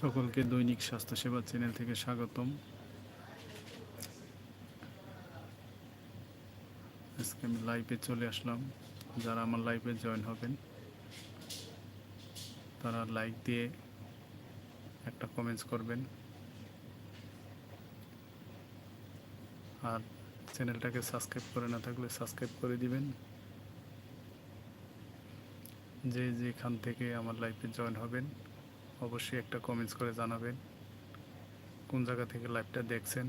সকলকে দৈনিক স্বাস্থ্যসেবা চ্যানেল থেকে স্বাগতম। আজকে আমি লাইভে চলে আসলাম। যারা আমার লাইভে জয়েন হবেন, তারা লাইক দিয়ে একটা কমেন্টস করবেন। আর চ্যানেলটাকে সাবস্ক্রাইব করে না থাকলে সাবস্ক্রাইব করে দিবেন। যে যেখান থেকে আমার লাইফে জয়েন হবেন অবশ্যই একটা কমেন্টস করে জানাবেন। কোন জায়গা থেকে লাইভটা দেখছেন?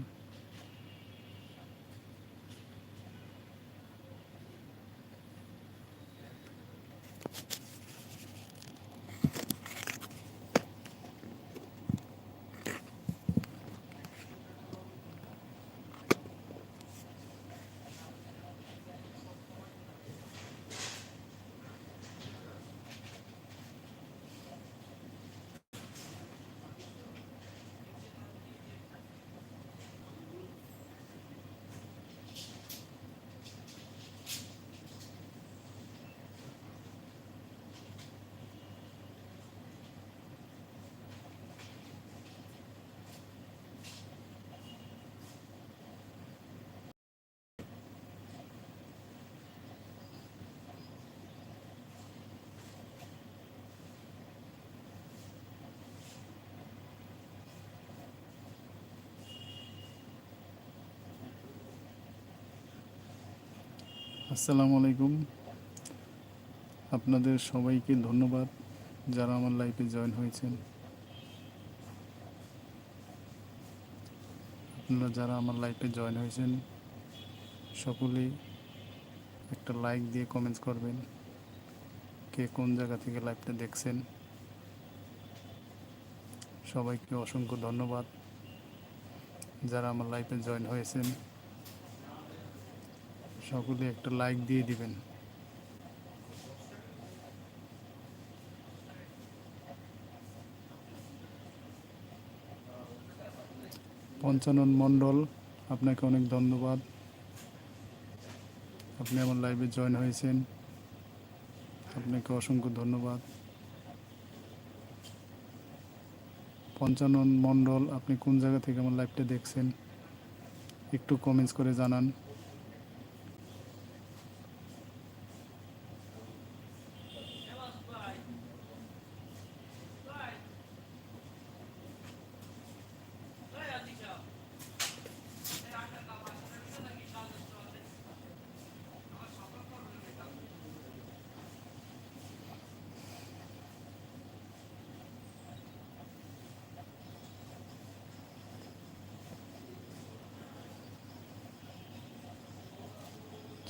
আসসালামু আলাইকুম। আপনাদের সবাইকে ধন্যবাদ যারা আমার লাইফে জয়েন হয়েছেন। আপনারা যারা আমার লাইফে জয়েন হয়েছেন, সকলে একটা লাইক দিয়ে কমেন্টস করবেন কে কোন জায়গা থেকে লাইভটা দেখছেন। সবাইকে অসংখ্য ধন্যবাদ যারা আমার লাইফে জয়েন হয়েছেন। সকলে একটা লাইক দিয়ে দিবেন। পঞ্চানন মণ্ডল, আপনাকে অনেক ধন্যবাদ। আপনি আমার লাইভে জয়েন হয়েছেন। আপনাকে অসংখ্য ধন্যবাদ। পঞ্চানন মণ্ডল, আপনি কোন জায়গা থেকে আমার লাইভটা দেখছেন? একটু কমেন্টস করে জানান।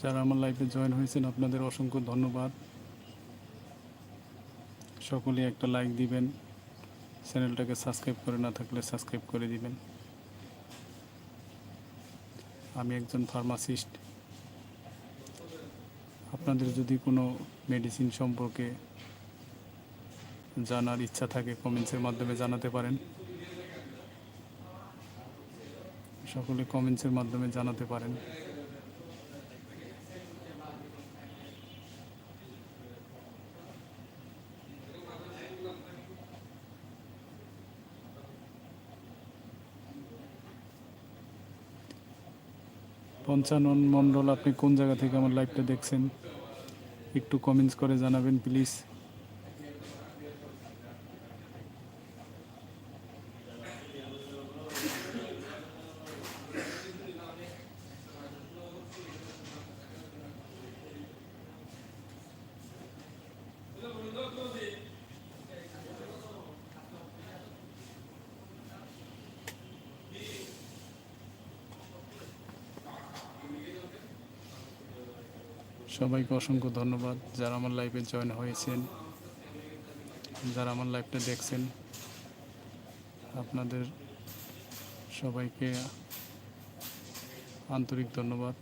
যারা আমার লাইফে জয়েন হয়েছেন, আপনাদের অসংখ্য ধন্যবাদ। সকলে একটা লাইক দিবেন। চ্যানেলটাকে সাবস্ক্রাইব করে না থাকলে সাবস্ক্রাইব করে দিবেন। আমি একজন ফার্মাসিস্ট আপনাদের যদি কোনো মেডিসিন সম্পর্কে জানার ইচ্ছা থাকে কমেন্টসের মাধ্যমে জানাতে পারেন। সকলে কমেন্টসের মাধ্যমে জানাতে পারেন। পঞ্চানন মণ্ডল আপনি কোন জায়গা থেকে আমার লাইভটা দেখছেন? একটু কমেন্টস করে জানাবেন প্লিজ সবাইকে অসংখ্য ধন্যবাদ যারা আমার লাইফে জয়েন হয়েছেন, যারা আমার লাইফটা দেখছেন। আপনাদের সবাইকে আন্তরিক ধন্যবাদ।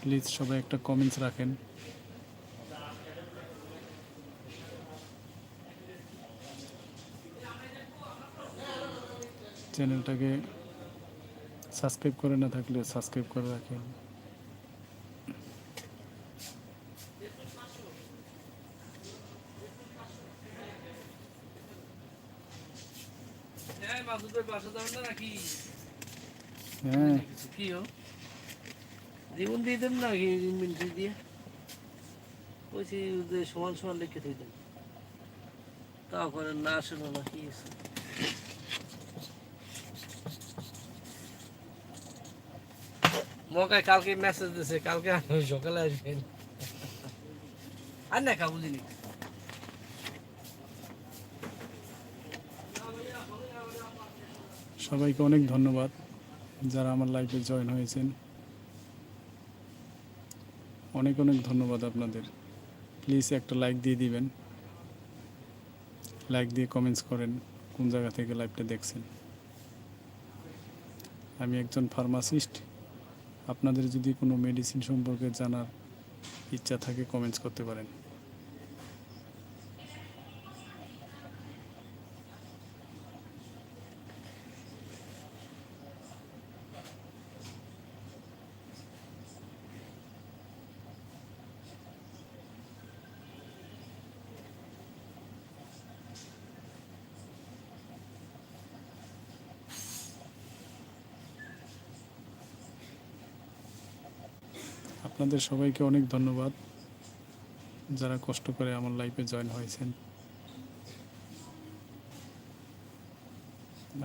প্লিজ সবাই একটা কমেন্টস রাখেন। চ্যানেলটাকে সাবস্ক্রাইব করে না থাকলে সাবস্ক্রাইব করে রাখেন। বাসা যাবেন না নাকি হ্যাঁ। কি হো জীবন দিয়ে দেন না মিনিট দিয়ে? বলছি যে সমান সমান লিখে দিয়ে দেন। তারপরে না আসেন না কি আছে? মকায় কালকে মেসেজ দিছে কালকে সকালে আসবেন আর না কাবু সবাইকে অনেক ধন্যবাদ যারা আমার লাইফে জয়েন হয়েছেন। অনেক অনেক ধন্যবাদ আপনাদের। প্লিজ একটা লাইক দিয়ে দিবেন। লাইক দিয়ে কমেন্টস করেন কোন জায়গা থেকে লাইভটা দেখছেন। আমি একজন ফার্মাসিস্ট আপনাদের যদি কোনো মেডিসিন সম্পর্কে জানার ইচ্ছা থাকে কমেন্টস করতে পারেন। আপনাদের সবাইকে অনেক ধন্যবাদ যারা কষ্ট করে আমার লাইফে জয়েন হয়েছেন।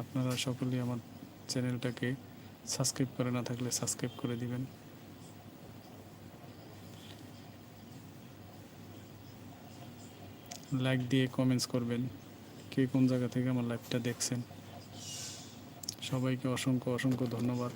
আপনারা সকলেই আমার চ্যানেলটাকে সাবস্ক্রাইব করে না থাকলে সাবস্ক্রাইব করে দিবেন। লাইক দিয়ে কমেন্টস করবেন কে কোন জায়গা থেকে আমার লাইভটা দেখছেন। সবাইকে অসংখ্য অসংখ্য ধন্যবাদ।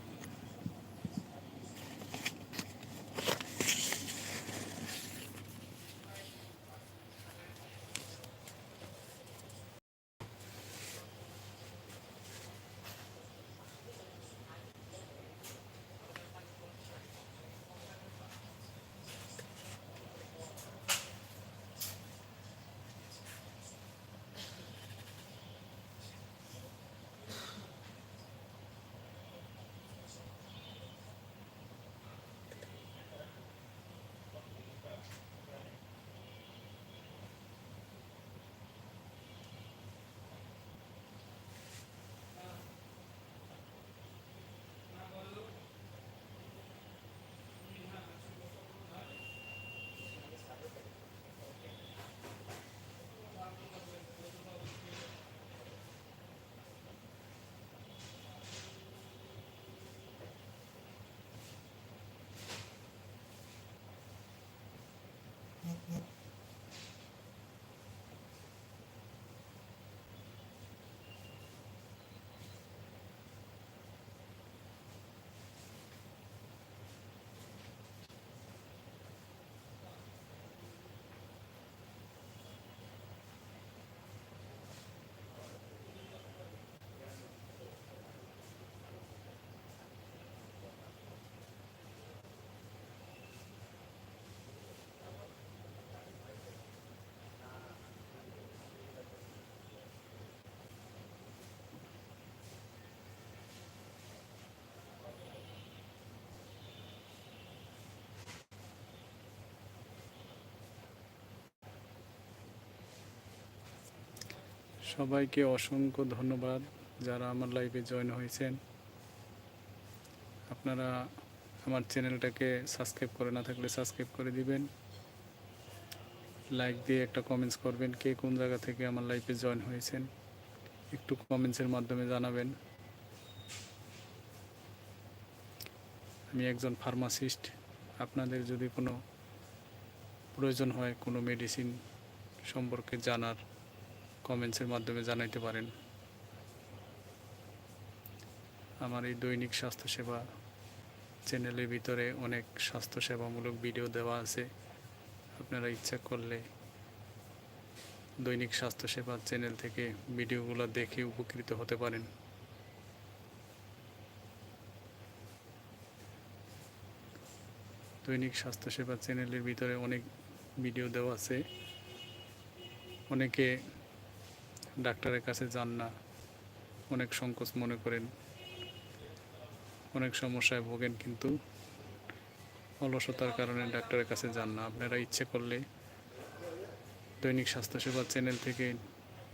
সবাইকে অসংখ্য ধন্যবাদ যারা আমার লাইফে জয়েন হয়েছেন। আপনারা আমার চ্যানেলটাকে সাবস্ক্রাইব করে না থাকলে সাবস্ক্রাইব করে দিবেন। লাইক দিয়ে একটা কমেন্টস করবেন কে কোন জায়গা থেকে আমার লাইফে জয়েন হয়েছেন। একটু কমেন্টসের মাধ্যমে জানাবেন। আমি একজন ফার্মাসিস্ট আপনাদের যদি কোনো প্রয়োজন হয় কোনো মেডিসিন সম্পর্কে জানার কমেন্টসের মাধ্যমে জানাইতে পারেন। আমার এই দৈনিক স্বাস্থ্যসেবা চ্যানেলের ভিতরে অনেক স্বাস্থ্যসেবামূলক ভিডিও দেওয়া আছে। আপনারা ইচ্ছা করলে দৈনিক স্বাস্থ্যসেবা চ্যানেল থেকে ভিডিওগুলো দেখে উপকৃত হতে পারেন। দৈনিক স্বাস্থ্যসেবা চ্যানেলের ভিতরে অনেক ভিডিও দেওয়া আছে। অনেকে ডাক্তারের কাছে যান না। অনেক সংকোচ মনে করেন। অনেক সমস্যায় ভোগেন কিন্তু অলসতার কারণে ডাক্তারের কাছে যান না। আপনারা ইচ্ছে করলে দৈনিক স্বাস্থ্যসেবা চ্যানেল থেকে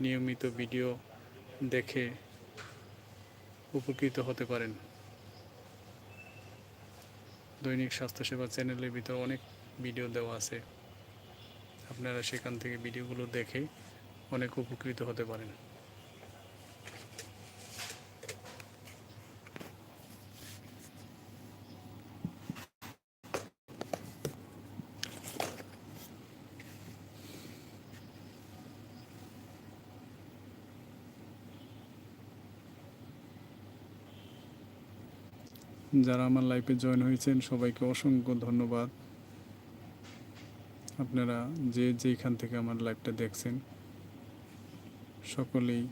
নিয়মিত ভিডিও দেখে উপকৃত হতে পারেন। দৈনিক স্বাস্থ্যসেবা চ্যানেলের ভিতর অনেক ভিডিও দেওয়া আছে। আপনারা সেখান থেকে ভিডিওগুলো দেখে অনেক উপকৃত হতে পারেন। যারা আমার লাইফে জয়েন হয়েছেন, সবাইকে অসংখ্য ধন্যবাদ। আপনারা যে যেখান থেকে আমার লাইভটা দেখছেন সকলেই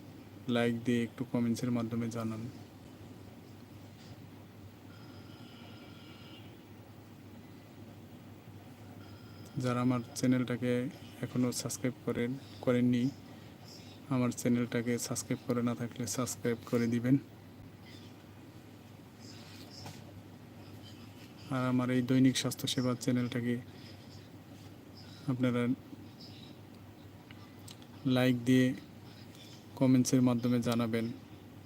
লাইক দিয়ে একটু কমেন্টসের মাধ্যমে জানান। যারা আমার চ্যানেলটাকে এখনও সাবস্ক্রাইব করেন, করেননি, আমার চ্যানেলটাকে সাবস্ক্রাইব করে না থাকলে সাবস্ক্রাইব করে দিবেন। আর আমার এই দৈনিক স্বাস্থ্যসেবা চ্যানেলটাকে আপনারা লাইক দিয়ে কমেন্টসের মাধ্যমে জানাবেন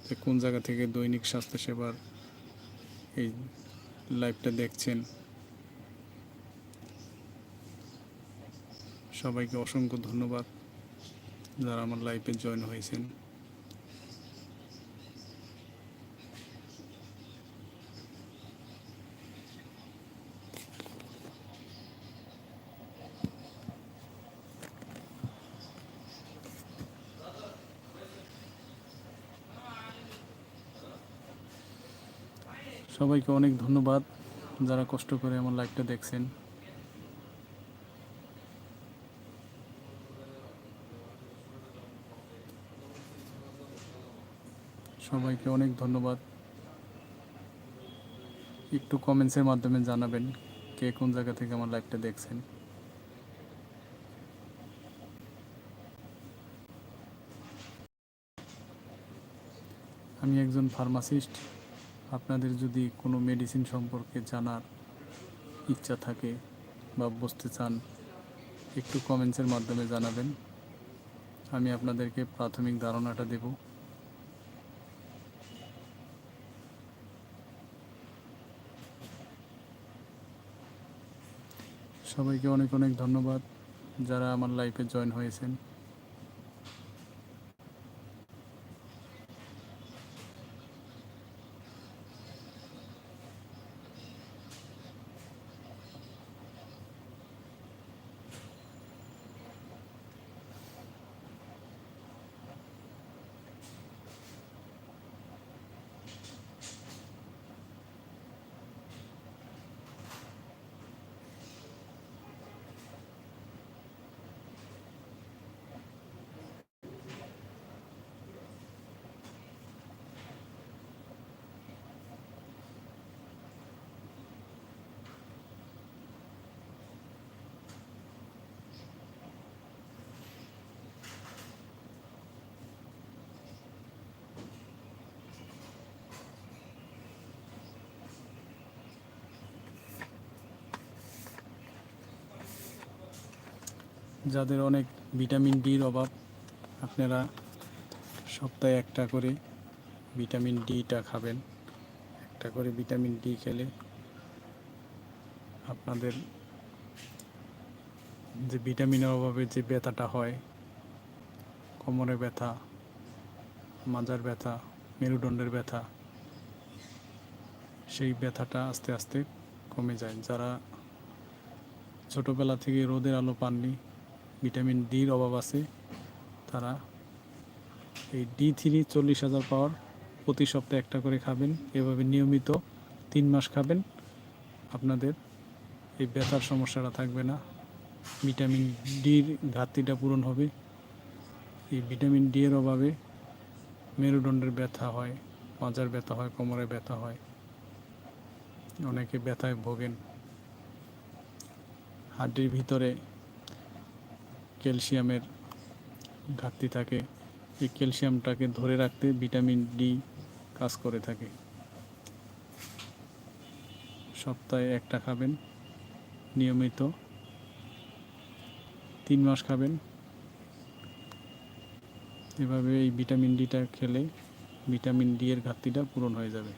যে কোন জায়গা থেকে দৈনিক স্বাস্থ্যসেবার এই লাইভটা দেখছেন। সবাইকে অসংখ্য ধন্যবাদ যারা আমার লাইফে জয়েন হয়েছেন। সবাইকে অনেক ধন্যবাদ যারা কষ্ট করে আমার লাইভটা দেখছেন। সবাইকে অনেক ধন্যবাদ। একটু কমেন্টসের মাধ্যমে জানাবেন কে কোন জায়গা থেকে আমার লাইভটা দেখছেন। আমি একজন ফার্মাসিস্ট আপনাদের যদি কোনো মেডিসিন সম্পর্কে জানার ইচ্ছা থাকে বা বুঝতে চান, একটু কমেন্টসের মাধ্যমে জানাবেন। আমি আপনাদেরকে প্রাথমিক ধারণাটা দেব। সবাইকে অনেক অনেক ধন্যবাদ যারা আমার লাইফে জয়েন হয়েছেন। যাদের অনেক ভিটামিন ডির অভাব, আপনারা সপ্তাহে একটা করে ভিটামিন ডিটা খাবেন। একটা করে ভিটামিন ডি খেলে আপনাদের যে ভিটামিনের অভাবে যে ব্যথাটা হয়, কোমরে ব্যথা, মাজার ব্যথা, মেরুদণ্ডের ব্যথা, সেই ব্যথাটা আস্তে আস্তে কমে যায়। যারা ছোটোবেলা থেকে রোদের আলো পাননি ভিটামিন ডির অভাব আছে। তারা এই ডি থ্রি চল্লিশ হাজার পাওয়ার প্রতি সপ্তাহে একটা করে খাবেন। এভাবে নিয়মিত তিন মাস খাবেন। আপনাদের এই ব্যথার সমস্যাটা থাকবে না। ভিটামিন ডির ঘাটতিটা পূরণ হবে। এই ভিটামিন ডি এর অভাবে মেরুদণ্ডের ব্যথা হয়, মাজার ব্যথা হয়, কোমরে ব্যথা হয়। অনেকে ব্যথায় ভোগেন। হাড্ডির ভিতরে ক্যালসিয়ামের ঘাটতি থাকে। এই ক্যালসিয়ামটাকে ধরে রাখতে ভিটামিন ডি কাজ করে থাকে। সপ্তাহে একটা খাবেন, নিয়মিত। তিন মাস খাবেন। এভাবে এই ভিটামিন ডিটা খেলে ভিটামিন ডি এর ঘাটতিটা পূরণ হয়ে যাবে।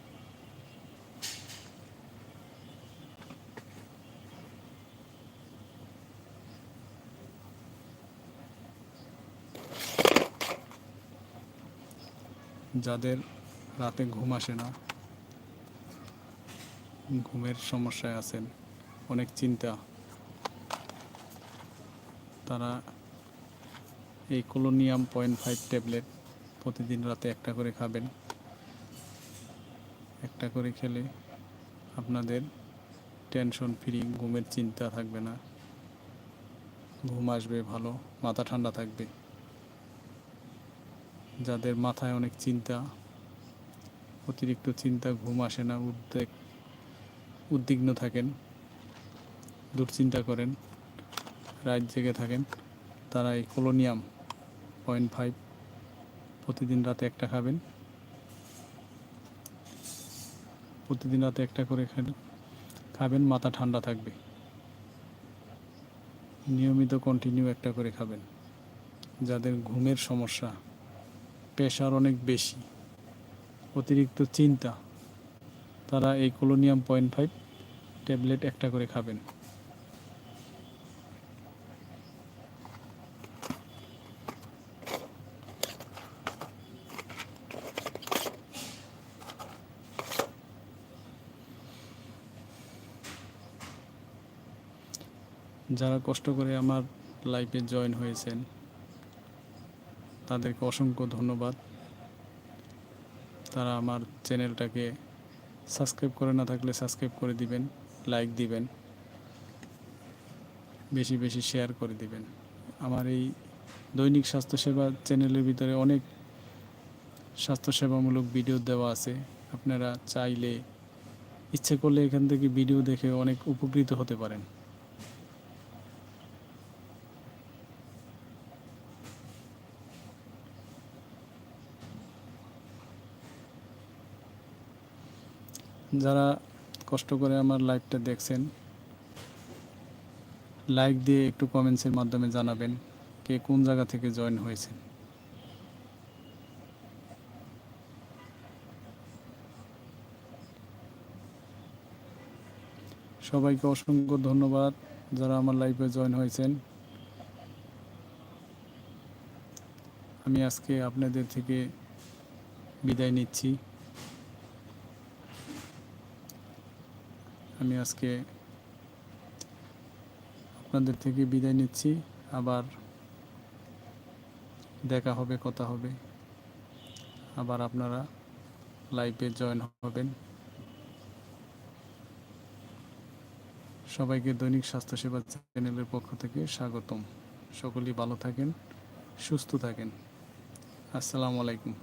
যাদের রাতে ঘুম আসে না, ঘুমের সমস্যায় আছেন, অনেক চিন্তা। তারা এই কোলোনিয়াম পয়েন্ট ফাইভ ট্যাবলেট প্রতিদিন রাতে একটা করে খাবেন। একটা করে খেলে আপনাদের টেনশন ফ্রি, ঘুমের চিন্তা থাকবে না। ঘুম আসবে ভালো, মাথা ঠান্ডা থাকবে। যাদের মাথায় অনেক চিন্তা, অতিরিক্ত চিন্তা, ঘুম আসে না, উদ্বেগ, উদ্বিগ্ন থাকেন, দুশ্চিন্তা করেন, রাত জেগে থাকেন, তারা এই কোলোনিয়াম পয়েন্ট ফাইভ প্রতিদিন রাতে একটা খাবেন। প্রতিদিন রাতে একটা করে খাবেন খাবেন, মাথা ঠান্ডা থাকবে। নিয়মিত কন্টিনিউ একটা করে খাবেন। যাদের ঘুমের সমস্যা প্রেশার অনেক বেশি। অতিরিক্ত চিন্তা। তারা এই কোলোনিয়াম পয়েন্ট ফাইভ ট্যাবলেট একটা করে খাবেন। যারা কষ্ট করে আমার লাইফে জয়েন হয়েছেন তাদেরকে অসংখ্য ধন্যবাদ। তারা আমার চ্যানেলটাকে সাবস্ক্রাইব করে না থাকলে সাবস্ক্রাইব করে দিবেন, লাইক দিবেন, বেশি বেশি শেয়ার করে দিবেন। আমার এই দৈনিক স্বাস্থ্যসেবা চ্যানেলের ভিতরে অনেক স্বাস্থ্যসেবামূলক ভিডিও দেওয়া আছে। আপনারা চাইলে ইচ্ছে করলে এখান থেকে ভিডিও দেখে অনেক উপকৃত হতে পারেন। যারা কষ্ট করে আমার লাইভটা দেখছেন লাইক দিয়ে একটু কমেন্টসের মাধ্যমে জানাবেন কে কোন জায়গা থেকে জয়েন হয়েছেন। সবাইকে অসংখ্য ধন্যবাদ যারা আমার লাইভে জয়েন হয়েছেন। আমি আজকে আপনাদের থেকে বিদায় নিচ্ছি। আমি আজকে আপনাদের থেকে বিদায় নিচ্ছি। আবার দেখা হবে, কথা হবে। আবার আপনারা লাইভে জয়েন হবেন। সবাইকে দৈনিক স্বাস্থ্যসেবা চ্যানেলের পক্ষ থেকে স্বাগতম। সকলেই ভালো থাকেন, সুস্থ থাকেন। আসসালামু আলাইকুম।